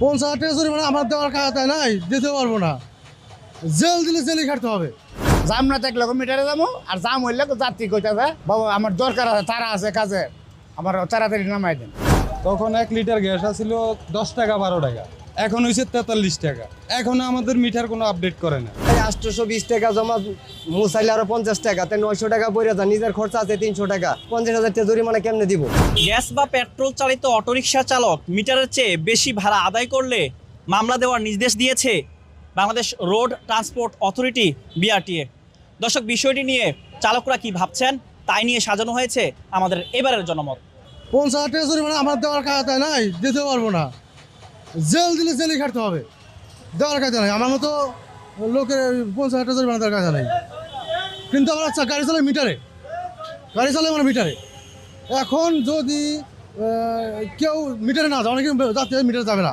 পঞ্চাশ হাজার টাকা জরিমানা আমার দেওয়ার খাতায় নাই দিতে পারব না। জেল দিলে জেলে খাটতে হবে। জাম না থাকলে মিটারে যাব আর জাম হইলে তো যাত্রী কইতাছে বাবা আমার দরকার আছে তারা আছে কাজে আমার তাড়াতাড়ি নামাই দেন। তখন এক লিটার গ্যাস আছিল দশ টাকা বারো টাকা। এখন হয়েছে তেতাল্লিশ টাকা। এখন আমাদের মিটার কোনো আপডেট করে না। এই আটশোশো বিশ টাকা জমা মুসাইলে আরও পঞ্চাশ টাকা তাই নয়শো টাকা পড়ে যায় নিজের খরচা আছে তিনশো টাকা। পঞ্চাশ হাজার টাকা জরিমানা কেমনে দিব? গ্যাস বা পেট্রোল চালিত অটোরিকশা চালক মিটারের চেয়ে বেশি ভাড়া আদায় করলে মামলা দেওয়ার নির্দেশ দিয়েছে Bangladesh road transport authority BRTA. দর্শক বিষয়টি নিয়ে চালকরা কি ভাবছেন তাই নিয়ে সাজানো হয়েছে আমাদের এবারের জনমত। পঞ্চাশ হাজার টাকা জরিমানা আমার দেওয়ার খাতায় নাই দিতে পারব না। জেল দিলে জেলে খাটতে হবে। দেওয়ার কাজে নাই। আমার মতো লোকের পঞ্চাশ হাজার জরিমানা দেওয়ার কাজে নাই। কিন্তু আমার আচ্ছা গাড়ি চালাই মিটারে। গাড়ি চালাই আমার মিটারে। এখন যদি কেউ মিটারে না যায়, অনেকে যাতে মিটারে যাবে না।